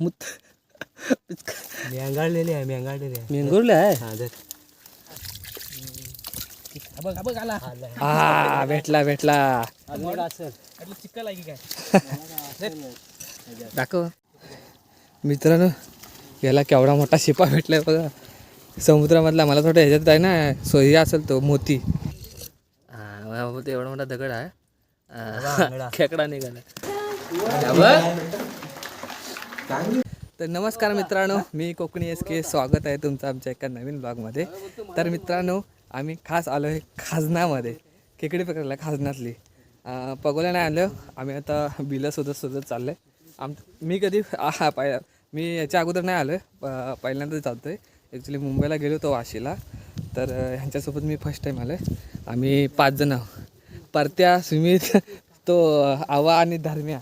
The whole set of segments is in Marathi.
मुत मेंगाळलेली आहे मेंगाळलेली आहे. मेंगुरला आहे? हा जर बघ बघ आला. हा भेटला भेटला. अजून असेल. चिक्कल आहे की काय? दाखव. मित्रांनो याला केवढा मोठा शिपा भेटलाय बघा. समुद्रामधला मला थोडं ह्याच्यात आहे ना सोयी असेल तो मोती. हा ते एवढा मोठा दगड आहे. हा, खेकडा निघाला. तर नमस्कार मित्रांनो मी कोकणी एस के स्वागत आहे तुमचं आमच्या एका नवीन ब्लॉगमध्ये तर मित्रांनो आम्ही खास आलो आहे खाजनामध्ये खेकडी पकडायला खाजनातली. पगोल्या नाही आलो आम्ही आता बिलं शोधत शोधत चाललं आहे आम मी कधी हा पाय मी याच्या अगोदर नाही आलो आहे पहिल्यांदाच चालतो आहे ॲक्च्युली मुंबईला गेलो होतो वाशीला. तर ह्यांच्यासोबत मी फर्स्ट टाईम आलो आहे आम्ही पाच जण परत्या सुमित तो आवा आणि धर्म्या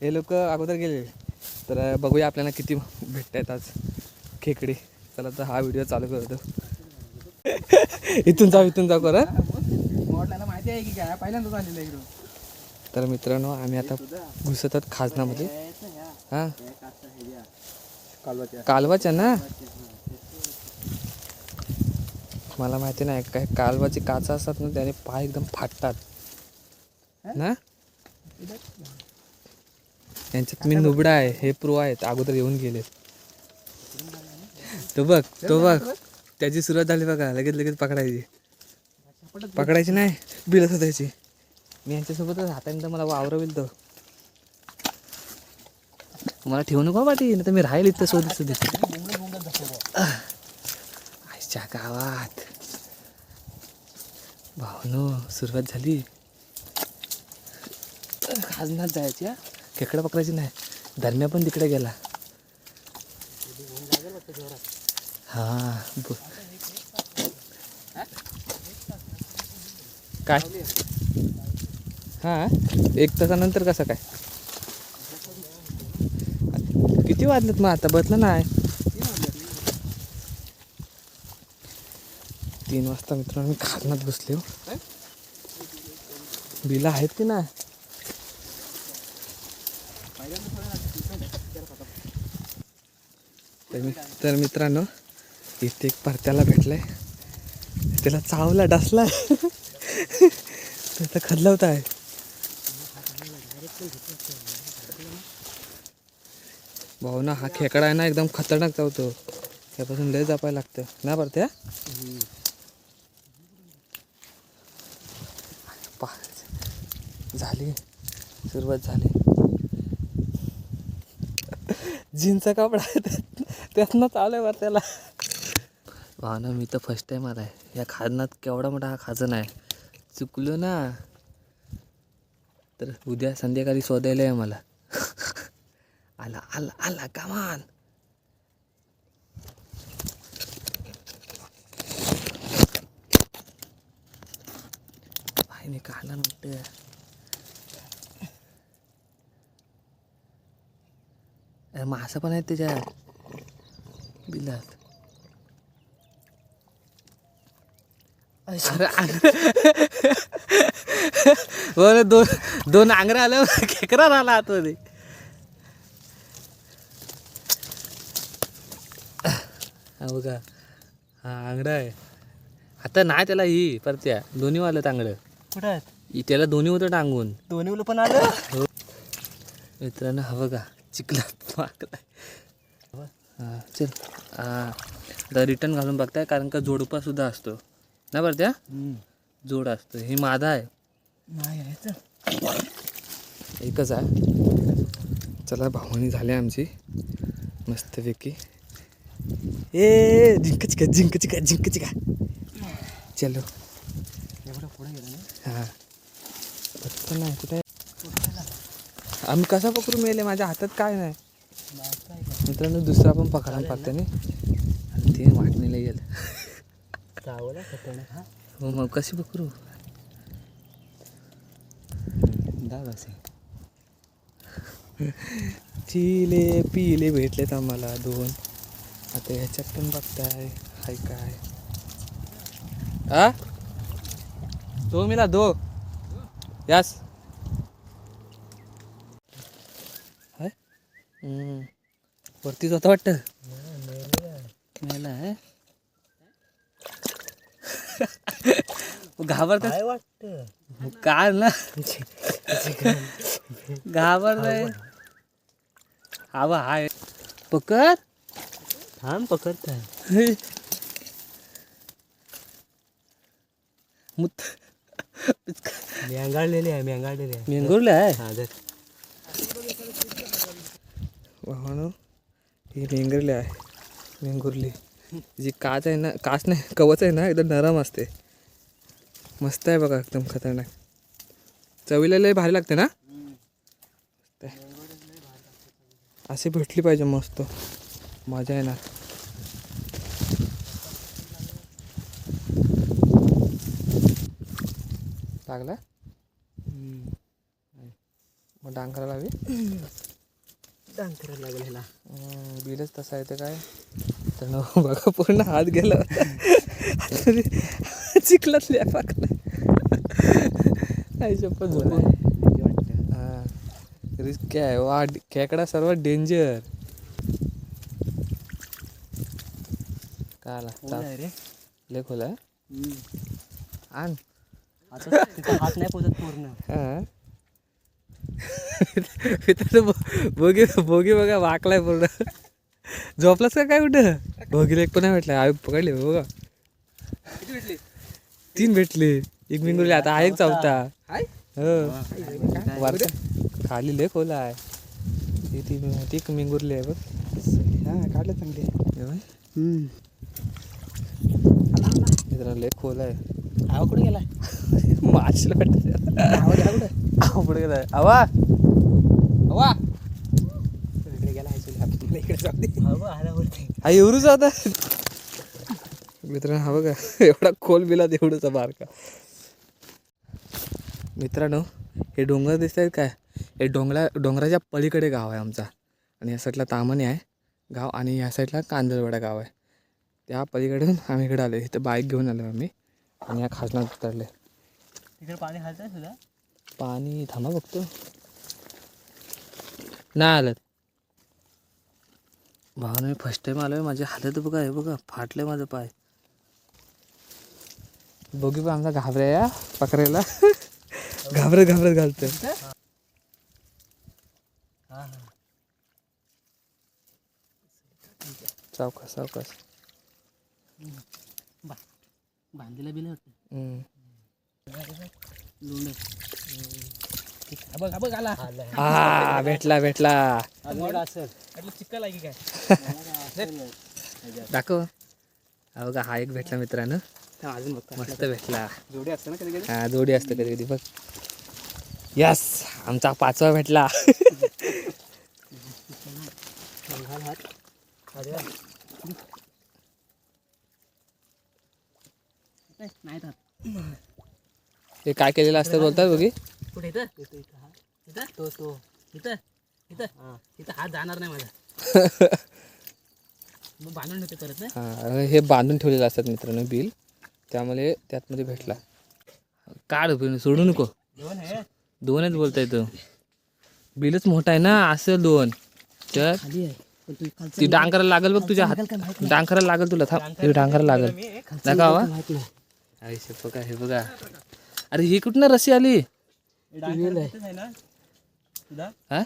हे लोक अगोदर गेले तर बघूया आपल्याला किती भेटत आहेत आज खेकडी. चला तर हा व्हिडिओ चालू करतो. इथून जाऊ इथून जाऊ करा. माहिती आहे की काय? पहिल्यांदाच आलेलं इकडं तर मित्रांनो आम्ही आता घुसतात खाजनामध्ये हां? कालवाच्या ना? मला माहिती नाही काय कालवाची काचा असतात ना त्याने पाय एकदम फाटतात. ना? यांच्यात मी नुबडा आहे हे प्रो आहेत अगोदर येऊन गेले तो बघ तो बघ. त्याची सुरुवात झाली बघा लगेच लगेच पकडायची. पकडायची नाही बिलत होत्याची मी यांच्यासोबतच हाताने तर मला वावरवेल तो. मला ठेवू नको पाठी नाही तर मी राहील इथं शोधित शोधित आईच्या गावात. भावनो सुरुवात झाली. खाजनात जायची हा? खेकडं पकडायची नाही. धर्म्या पण तिकडे गेला. हा काय? हा एक तासानंतर कसं काय? किती वाजलेत मग आता? बदलं नाही. तीन वाजता मित्रांनो मी खारणात बसले हो. बिलं आहेत की नाही? तर तर मित्रांनो इथे एक परत्याला भेटलाय. त्याला चावला डसला. त्याचा खदलवत आहे. भाऊ ना हा खेकडा आहे ना एकदम खतरनाक चावतो. त्यापासून लय जपायला लागतं. ना परत्या? पा झाली. सुरुवात झाली. जीनचा कपडा आहे त्यातनं चालू आहे त्याला. वा ना मी तर फर्स्ट टाईम आला आहे या खाजनात केवढा मोठा हा खाजन आहे चुकलो ना. तर उद्या संध्याकाळी शोधायला आहे मला. आला आला आला कमान मी काढला नव्हतं अरे मासा पण आहेत त्याच्यात. बिलात अरे बरं दोन दोन आंगऱ्या आल्या खेकरा राहिला आतमध्ये. हा बघा. हा आंगडा आहे. आता नाही त्याला ही परत्या दोन्ही वालं तांगडं. कुठं आहेत? त्याला दोन्ही होतं टांगून. दोन्ही पण आलं हो. मित्रांनो हा बघा चिखलात मारलाय हा चल. आता रिटर्न घालून बघताय कारण का जोडपा सुद्धा असतो. ना बरं त्या? जोड असतो. ही मादा आहे. नाही. एकच आहे. चला भावनी झाली आमची. मस्तपैकी. ए जिंक चिका जिंक चिका जिंक चिका चलो. एवढं पुढे गेलं हां. फक्त नाही कुठे? आम्ही कसा पकडू मेले? माझ्या हातात काय नाही. मित्रांनो दुसरा पण पकडा पाहत्याने आणि ते वाटणीला येईल हा. हो मग कशी पकडू? असे. चिले पिले भेटलेत आम्हाला दोन. आता ह्याच्यात पण बघताय हाय काय. हा? दो मिला दो. यस. हाय? हम्म. वरतीच होता वाटतं. मेला आहे घाबरत वाटतं? काय ना. घाबरतय. हवा हाय. पकड. थांब पकडताय. मुत. मेंगाळलेली आहे मेंगाळलेली आहे. मेंगुरला आहे? हा वाहन ही मेंगरली आहे मेंगुरली जी काच आहे ना काच नाही कवच आहे ना एकदम नरम असते. मस्त आहे बघा एकदम खतरनाक. चवीला लय भारी लागते ना? असे अशी भेटली पाहिजे मस्त. मजा येणार. लागला? मग डांगरा लावी डांग करायला लागेल ह्याला बिलच तसं आहे तर काय? तर न बघा पूर्ण हात गेला. चिखलातली पाकला शपथ झोपून वाटतं हा. रिस्क काय आहे? वा खेकडा सर्वात डेंजर काय रे. लय खोल आण. हात नाही पोचत पूर्ण. हा? बोगी बोगी बघा वाकलाय पूर्ण. झोपलास का? काय कुठं? बोगीला एक पण नाही भेटला. आई पकडले बघा. भेटली? तीन भेटले. एक मिंगुरले आता आहे चौथा. हाय हो. वरचा. खाली लय खोला आहे. ती एक मिंगुरली आहे बघ. हा काढलं चांगली. हे. मित्रांनो लय खोल आहे. आवा कुठे गेला माशीला वाटत पुढे गेलाय. आवा. वा इकडे गेला आहे इकडे जाऊ दे. हवा आला वरती. हा एवढूच आता मित्रांनो हा बघा एवढा खोल बिलात एवढंच बारका. मित्रांनो हे डोंगर दिसत आहेत काय? हे डोंगरा डोंगराच्या पलीकडे गाव आहे आमचा. आणि या साईडला तामणी आहे गाव आणि या साईडला कांदळवाडा गाव आहे. त्या पलीकडून आम्ही इकडे आलो इथं बाईक घेऊन आलो आम्ही. आणि या खाजनात उतरले तिकडे पाणी खालतंय सुद्धा? पाणी थांबा बघतो. नाही आलं. भावानं मी फर्स्ट टाइम आलोय. माझी हालत बघा हे बघा फाटलंय माझं पाय. बघी पण आमचा घाबऱ्या या पकडायला. घाबरत घाबरत घालतोय. सावकाश सावकाश. बांधलेला बिल होतं. हम्म. लोंड हा बघ हा आला. भेटला भेटला. की काय? दाखव. हा बघा हा एक भेटला मित्रानं. अजून बघतो मस्त भेटला. जोडी असते ना कधी कधी? हा जोडी असते कधी कधी बघ. यस आमचा पाचवा भेटला. हे काय केलेलं असतं बोलतात बघी. कुठे इथं? इथं इथं हा. इथं? तो तो. इथं इथं. हा. इथं हात जाणार नाही माझा. मग बांधून ठेवते परत हा हे बांधून ठेवलेलं असतात मित्रांनो बिल. त्यामुळे त्यातमध्ये भेटला. काढ बिल सोडू नको. दोन आहे. दोनच बोलता येतं बिलच मोठा आहे ना असं दोन. तर खाली आहे. पण तू ती डांगराला लागल बघ तुझ्या हात. डांगराला लागल तुला थांब. हे डांगराला लागल माहीत नाही? आयुष्य बघा हे बघा अरे ही कुठनं रशी आली आहे हा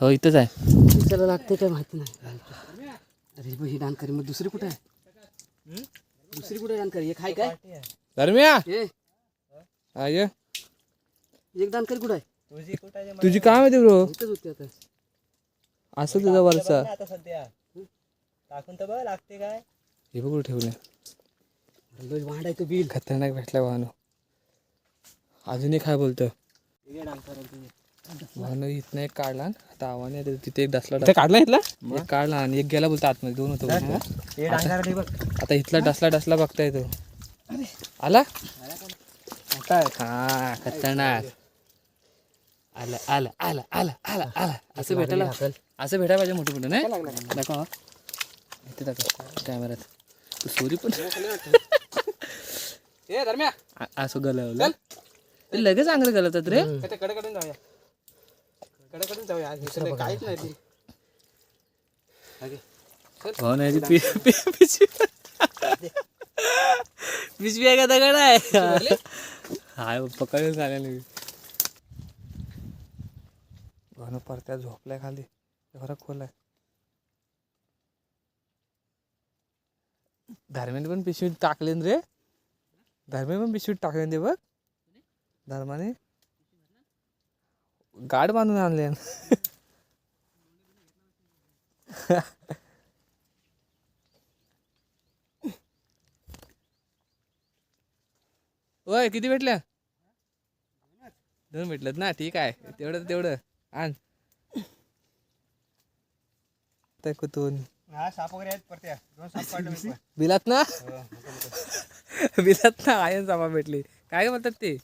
हो इथंच आहे दुसऱ्याला लागते काय माहिती नाही अरे बघ ही डांगकरी मग दुसरी कुठे आहे दुसरी कुठे डांगकरी एक हाय काय धर्मिया ए हा ये एक डांगकरी कुठे आहे तुझी कुठं आहे तुझी काय माहिती ब्रो इथंच होती आता असं तुझा वरचा आता सध्या टाकून तर बघ लागते काय हे बघ कुठं ठेवलं अरे लय वांड आहे तो बिल. खतरनाक भेटला वाहन. अजूनही काय बोलतं? वाहन इथनं एक काढला आता आव्हाने तिथे एक डसला इथं काढला इथला? एक काढला आणि एक गेला बोलतो आतमध्ये दोन होतो आता इथला डसला डसला बघता येतो आला? हा खतरनाक. आला आला आला आला आला आला. असं भेटायला असं भेटायला पाहिजे मोठं मोठं नाही? दाखवा. इथे दाखव. कॅमेऱ्यात तू सोरी पण ए धर्म्या. आ- असं गलवलं. ते लगेच अंगर गलवतात रे. कडेकडून जाऊया. कडेकडून जाऊया. आज इकडे काहीच नाही ती. हो नाही ती पि- पि- पिशवी. पिशवी आहे का दगड आहे? हाय पकडून झाल्या नाही घन परत्या झोपलाय खाली. घरा खोलाय धर्माने पण पिशवीत टाकले न रे. धर्मे पण पिशवीत टाकले ते बघ. धर्माने गाड बांधून आणले. होय किती भेटल्या? दोन भेटल्यात ना ठीक आहे. तेवढं तेवढं. आण. कुतून. हा साप वगैरे आहेत परत्या. दोन साप काढले. बिलात ना? हो. बिलात ना आयन सापा भेटली. काय बोलतात ते?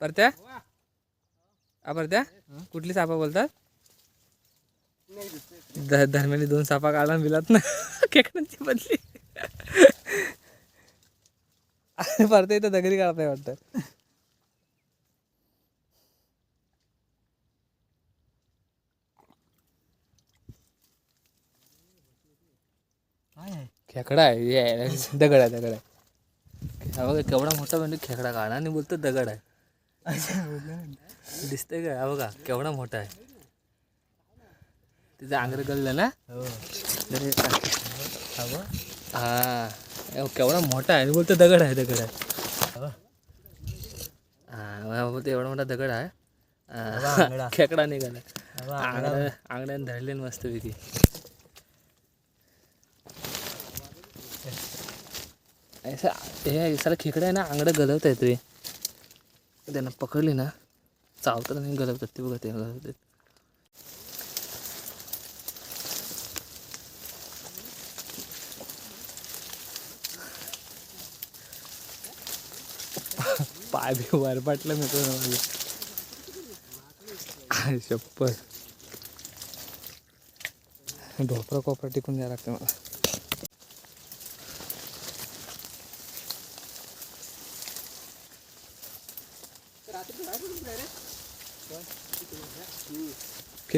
परत्या? परत्या? कुठली सापा बोलतात? धर्माने दोन सापा काढला बिलात ना खेकड्यांची बदली परत इथं दगडी काढताय वाटतं. खेकडा आहे ये, दगड आहे दगड आहे. हा बघा केवढा मोठा म्हणजे खेकडा काढा आणि बोलतो दगड आहे. दिसतंय का? हा बघा केवढा मोठा आहे. तिचं आंगर गळलं ना? हो. हा केवढा मोठा आहे. आणि बोलतो दगड आहे दगड आहे. हा बोलतो एवढा मोठा दगड आहे. खेकडा निघाला. आंगड्या आंगड्याने धरले न मस्तपैकी. ऐसा हे सारा खेकडा आहे ना आंगडं गलवत आहेत रे. त्यांना पकडली ना चावतात नाही गलवतात ते बघा ते गलवतात पाय बी वर पाटलं मी तो माझे. चप्पल ढोपरा कोपरा टिकून द्यायला लागतं मला.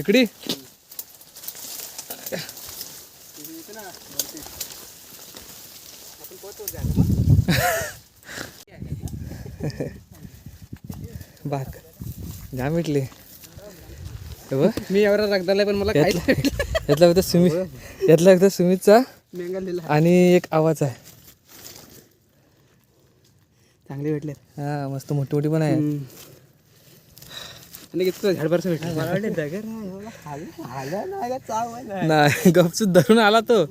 खेकडी बाक. भेटले हे बघ. मी एवढा रगदालाय पण मला. यातला फक्त सुमित यातला फक्त सुमितचा मेंगालेला आणि एक आवाज आहे. चांगले भेटले हा मस्त मोठी मोठी पण आहे. झाडभरचं भेटलं. दगड नाही गपचूप धरून आला तो.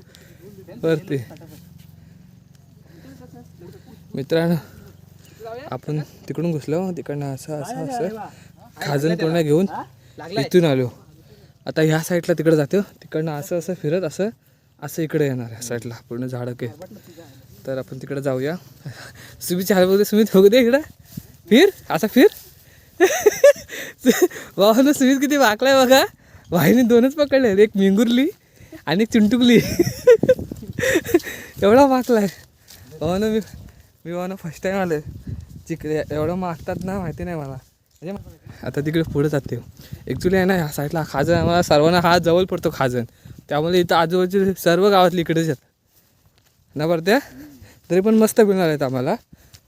वरती. मित्रांनो आपण तिकडून घुसलो तिकडनं असं असं असं. खाजन पूर्ण घेऊन इथून आलो. आता ह्या साईडला तिकडे जातो तिकडनं असं असं फिरत असं असं इकडे येणार ह्या साईडला. पूर्ण झाडं के. तर आपण तिकडे जाऊया. सुमितच्या हात बघते सुमित बघू दे इकडं. फिर असा फिर. वाहन सुमित किती वाकलाय बघा. वाहिनी दोनच पकडले एक मिंगुरली आणि एक चिंटुकली. एवढा वाकलाय. वाहन मी मी वाहन फर्स्ट टाइम आले तिकडे एवढं मागतात ना माहिती नाही मला. म्हणजे आता तिकडे पुढे जाते. ॲक्च्युली आहे ना ह्या साईडला खाजन आम्हाला सर्वांना हा जवळ पडतो खाजन त्यामुळे इथं आजूबाजूचे सर्व गावातली इकडेच आहेत. ना बरं तरी पण मस्त मिळणार आहेत आम्हाला.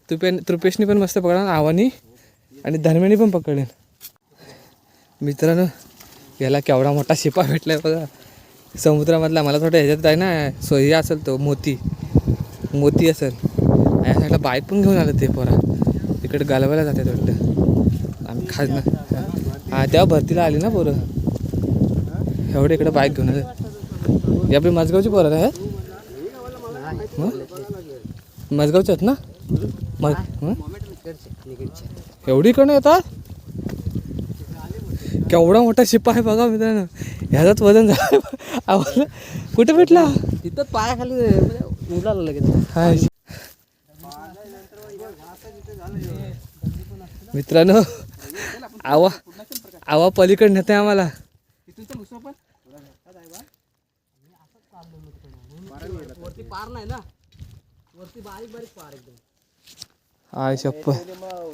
तुपे तृपेशनी पण मस्त पकडा आवानी आणि धर्मेनी पण पकडेल मित्रांनो याला केवढा मोठा शिपा भेटला आहे बघा. समुद्रामधला मला थोडं ह्याच्यात आहे ना सो हे असेल तो मोती. मोती असेल. या साईडला बाईक पण घेऊन आलं ते पोरा. तिकडे गालवायला जातात वाटतं. आम्ही खाजना हां तेव्हा भरतीला आली ना पोरं. एवढे इकडे बाईक घेऊन आले. या आपली मजगावची पोरं आहे मजगावचे आहेत ना? मग एवढी इकडनं येतात? केवढा मोठा शिपा आहे बघा मित्रांनो. ह्याच्यात वजन झालं. आम्हाला कुठे भेटला? तिथं पायाखाली म्हणजे उलाला लगेच. हाय मित्रांनो आवा आवा पलीकडे नेते आम्हाला. हाय शप्प.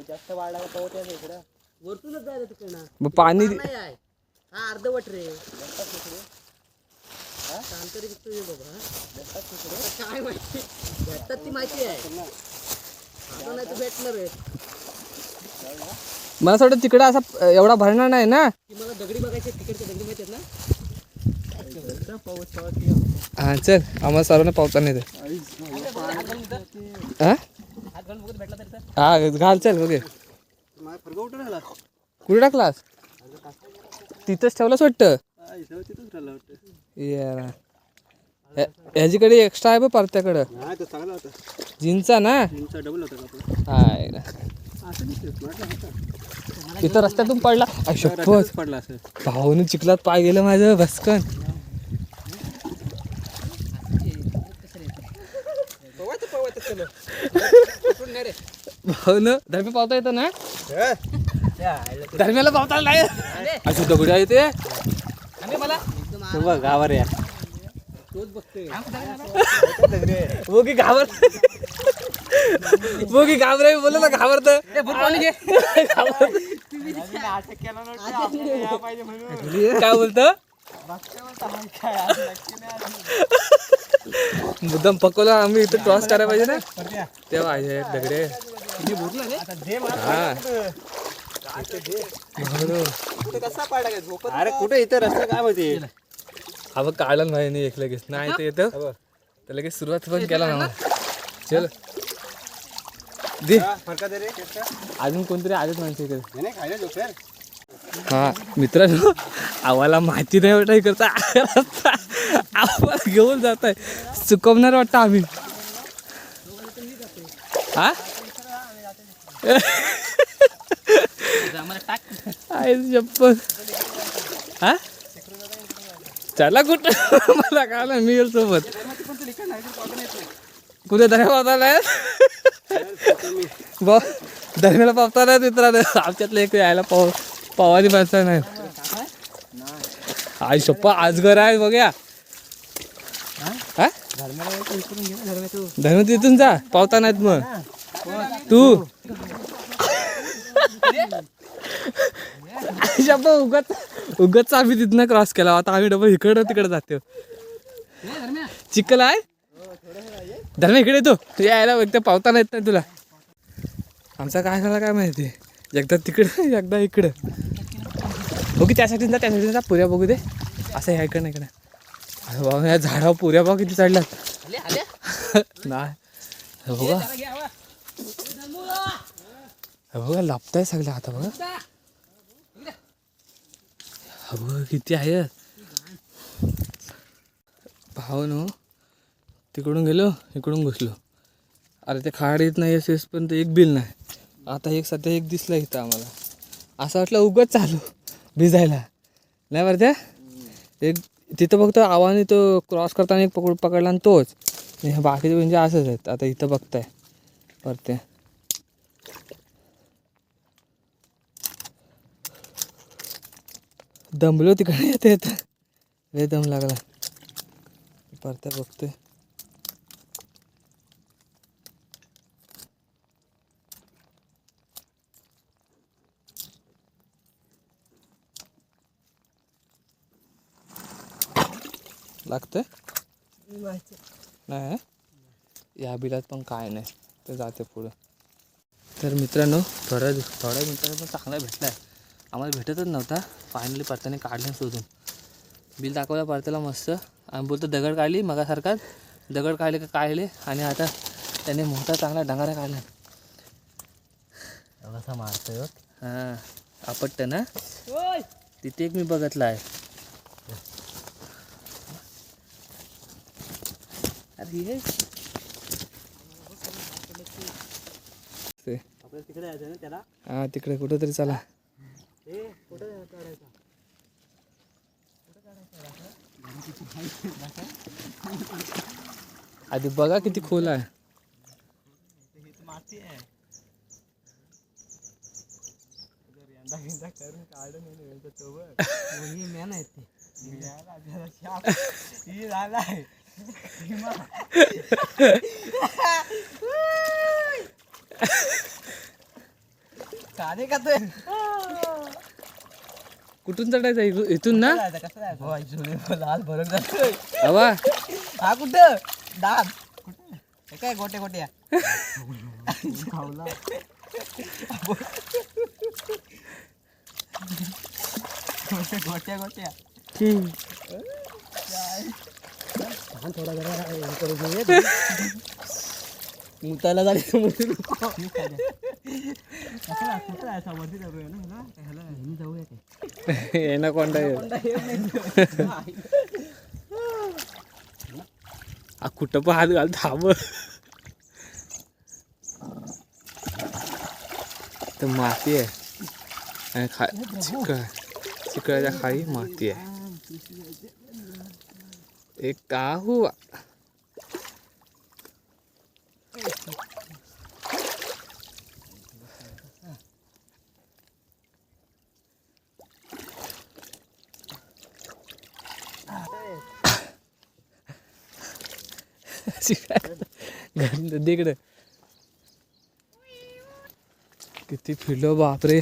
जास्त वाढला वरतूनच जायचं तिकडनं मग पाणी नाही आहे. हा अर्धवट रे. हे काय माहिती? भेटतात ती माहिती आहे. आता नाही तर भेटणार आहे. मला असं वाटतं तिकडं असा एवढा भरणार नाही ना? ती मला दगडी बघायची आहेत, तिकडच्या दगडी माहिती आहेत ना? हा चल. आम्हाला सर्वांना हा? हात घालून बघत भेटला तरी तर. हा घाल चल बघे कुठे टाकलास? तिथंच ठेवलास वाटतं? ह्याच्याकडे एक्स्ट्रा आहे बघ परत्याकडं. जीनचा ना? हाय ना. तिथं रस्त्यातून पडला. शपथ. पडला असं भाऊन चिखलात पाय गेलं माझं भस्कन. भाऊन धर्मी पावता येतं ना? धर्म्याला पावता नाही. अशी दगडी आहे ते. गावर या. तोच बघतोय. बोगी घाबर बोगी घाबराय बोल ना घाबरत काय बोलत? मुद्दाम पकवला आम्ही इथं क्रॉस करायला पाहिजे ना. तेव्हा आहे दगडे. हा. अरे कुठे इथं रस्ता काय माहिती? हा बघ काढलं नाही नाही एक लगेच. नाही तर येतं तर लगेच सुरुवात पण केला ना चल. दे. फरका दे रे अजून कोणतरी आलेच माणसं इकडे हा मित्रांनो आम्हाला माहिती नाही वाटत करता आम्हाला घेऊन जात आहे चुकवणार वाटतं आम्ही. हा? आम्हाला हा? चला कुठं? मला कळलं मी येईल सोबत. कुठे दर्या पावताला बा दर्याला पावता मित्रांनो. आमच्यातलं एक यायला पाव पवारी माणसं नाही. आई शप्पा आजगर आहे बघ्या. धर्म तिथून जा पावता नाहीत मग. तू. शप्पा उगत उगतच आम्ही तिथनं क्रॉस केला. आता आम्ही डबल इकडं तिकडे जातो. चिखल आहे? धर्म इकडे तू. यायला एकदा पावता नाहीत नाही तुला. आमचा काय झाला काय माहिती? एकदा तिकडं एकदा इकडं. बघू त्यासाठी जा त्यासाठी जा पुऱ्या बघू दे. असं ह्या इकडं इकडे. अरे बाबा या झाडावर पुऱ्या बघ किती चढल्यात. नाही. बघा. बघा लापताय सगळ्या आता बघा. बघा किती आहे. भाऊ तिकडून गेलो इकडून घुसलो. अरे ते खाड येत नाही असेस पण ते एक बिल नाही. आता एक सध्या एक दिसला इथं आम्हाला. असं वाटलं उगत चालू भिजायला. नाही बरं त्या? एक तिथं बघतो आव्हाने तो क्रॉस करताना एक पकड पकडला आणि तोच. बाकीचे म्हणजे असंच आहेत. आता इथं बघताय. परते दमलो तिकडे. येते येतं लय दम लागला. परत्या बघतोय. लागतंय? नाही या बिलात पण काय नाही ते जाते पुढं. तर मित्रांनो थोड्या दिवस थोड्या मित्रांनो पण चांगला भेटला आहे आम्हाला भेटतच नव्हता फायनली परत्याने काढलं शोधून. बिल दाखवलं परत्याला मस्त. आम्ही बोलतो दगड काढली मगासारखाच दगड काढले का काढले आणि आता त्याने मोठा चांगला डंगारा काढला. कसा मारतोय हां आपटतं ना? तिथे एक मी बघितला आहे हे। ते. आपल्या तिकडे यायचं ना त्याला? हा तिकडे कुठं तरी चला. ए कुठं काढायचा? आधी बघा किती खोल आहे. माती आहे. यंदा यंदा करून काढून ही मॅन आहेत ते ही काढे का ते कुठून चढायचं? इथू- इथून ना? लाल भरक जातोय. हवा हा कुठं? दाब कुठं? हे काय गोटे गोट्या? गोट्या गोट्या मुतायला झाली जाऊया येणं कोणता आ कुठं पण हात घाल थांब. तर माती आहे. आणि खा चिकळ चिकळाच्या खाली माती आहे. एक काहू तिकडे किती फिरलो बापरे.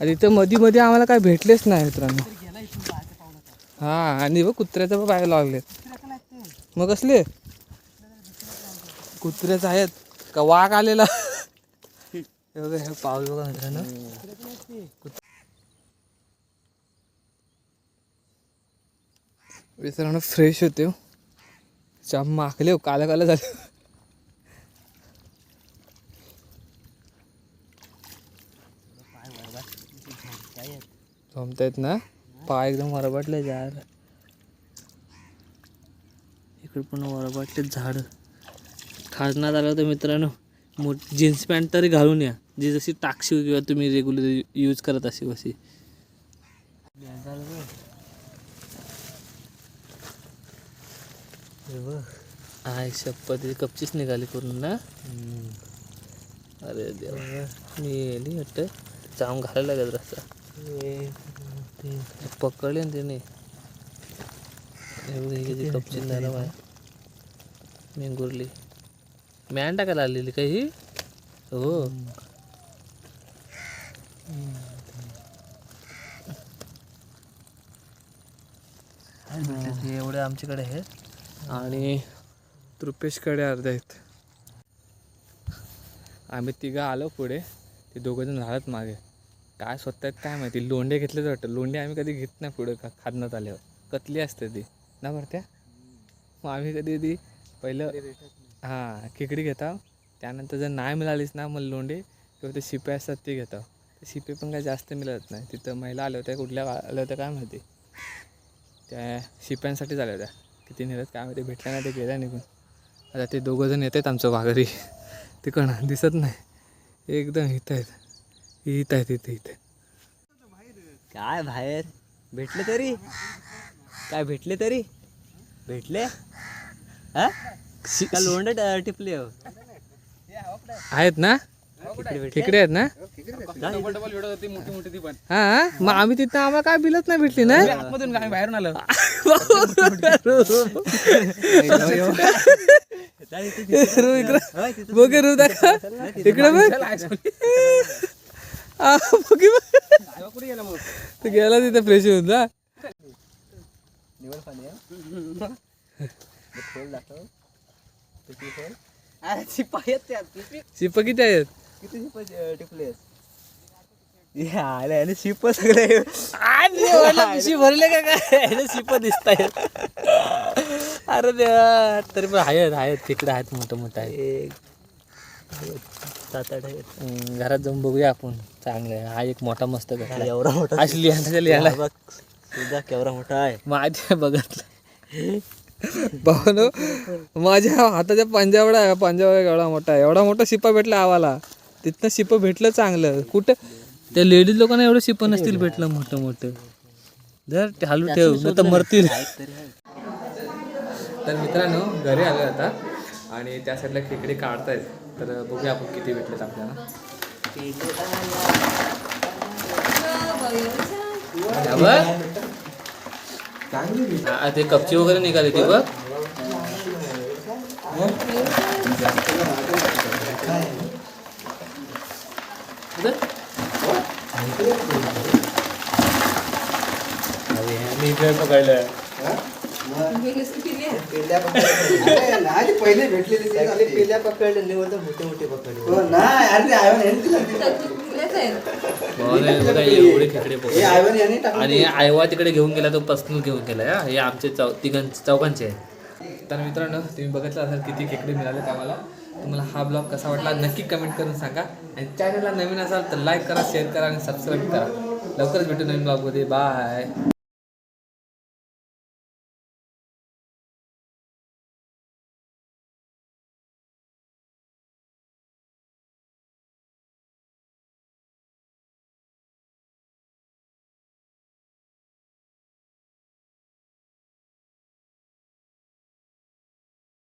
आणि इथं मध्ये मध्ये आम्हाला काय भेटलेच नाही मित्रांनो. हा आणि बघ कुत्र्याचं पण पाय लागले मग कसले? कुत्रेच आहेत. का वाघ आलेला? हे हे पाऊस बघा मित्रांनो. मित्रांनो फ्रेश होते हो. माखले माकले हो काला काला झाले. जमतायत ना? पाय एकदम वरबटले यार इकडे पण वरबटले झाड. खाजण्यात आलं तर मित्रांनो मो जीन्स पॅन्ट तरी घालून या. जी जशी टाकशी किंवा तुम्ही रेग्युलर यूज करत अशी कशी आय शपथ कपचीच निघाली पूर्ण ना? अरे देवा. मी वाटतं. जाऊन घालायला लागत रस्ता. पकडले ना त्याने एवढी किती मेंगुरली. मॅन टाकायला आलेली काही? ही. हे एवढे आमच्याकडे आहेत आणि तृपेशकडे अर्धे आहेत. आम्ही तिघं आलो पुढे. ते दोघं जण राहत मागे. काय स्वतः काय माहिती? लोंडे घेतलेच वाटतं. लोंडे आम्ही कधी घेत नाही पुढे का खादण्यात आल्यावर. कतली असते ती. ना भरत्या मग आम्ही कधी ती पहिलं हां खेकडी घेतो त्यानंतर जर नाही मिळालीच ना मग लोंडे किंवा ते शिपे असतात ते घेतो ते शिपे पण काय जास्त मिळत नाही. तिथं महिला आल्या होत्या कुठल्या आल्या होत्या काय माहिती? त्या शिप्यांसाठीच आल्या होत्या. किती नेल्यात काय माहिती भेटल्या नाही ते गेल्या निघून. आता ते दोघं जण येत आहेत आमचं वाघरी. ते कण दिसत नाही. एकदम इथं आहेत. इथं आहेत इथे इथे. काय बाहेर? भेटले तरी? काय भेटले तरी? भेटले? हा? का लोंड टिपले हो. आहेत ना? खेकडे आहेत ना? हा मग आम्ही तिथं आम्हाला काय बिलच नाही भेटली ना? मधून काय बाहेरून आलो. रू इकडं. बघ रू दाखवा. इकडे बघ. आ, बघ ही बघ. तू गेला तिथे फ्रेश होऊन जा. खोल दाखव. किती खोल? अरे शिपाई आहेत किती शिप किती आहेत? किती शिप टिपले आले शिप सगळे. पिशी भरले का काय? शिप दिसत आहेत अरे देवा तरी पण आहेत आहेत तिकडे आहेत मोठं मोठं आहेत. एक सात आठ आहेत. घरात जाऊन बघूया आपण. चांगलं हा एक मोठा मस्त भेटला एवढा मोठा. लिहायला बघ तुझा केवढा मोठा आहे. माझ्या बघितलं भावानो माझ्या हाताच्या पंजावडा आहे पंजाब एवढा मोठा आहे. एवढा मोठा शिपा भेटला आम्हाला. तिथनं शिप भेटलं चांगलं. कुठं? त्या लेडीज लोकांना एवढं शिप नसतील भेटलं मोठं मोठं. जर हलू ठेव तर मरतील. तर मित्रांनो घरी आलो आता. आणि त्या साईडला खेकडे काढतायत. तर बघूया आपण किती भेटलेत आपल्याला. हा. हा, ते कपची वगैरे निघाली ती बघ. इधर? खेकडे पकडले नाही पहिले भेटलेली पिल्या पकडले निवडत मोठे मोठे पकडले. हो नाही अरे एवढे खेकडे हे पकडले आयवन यांनी टाकून आणि आयवा तिकडे घेऊन गेला तो पसनून घेऊन गेला हा. हे आमचे चौ तिघां चौघांचे आहे तर मित्रांनो तुम्ही बघितलं असाल किती खेकडे मिळालेत आम्हाला. तुम्हाला हा ब्लॉग कसा वाटला नक्की कमेंट करून सांगा. आणि चॅनलला नवीन असाल तर लाईक करा शेअर करा आणि सबस्क्राईब करा. लवकरच भेटू नवीन ब्लॉगमध्ये. बाय.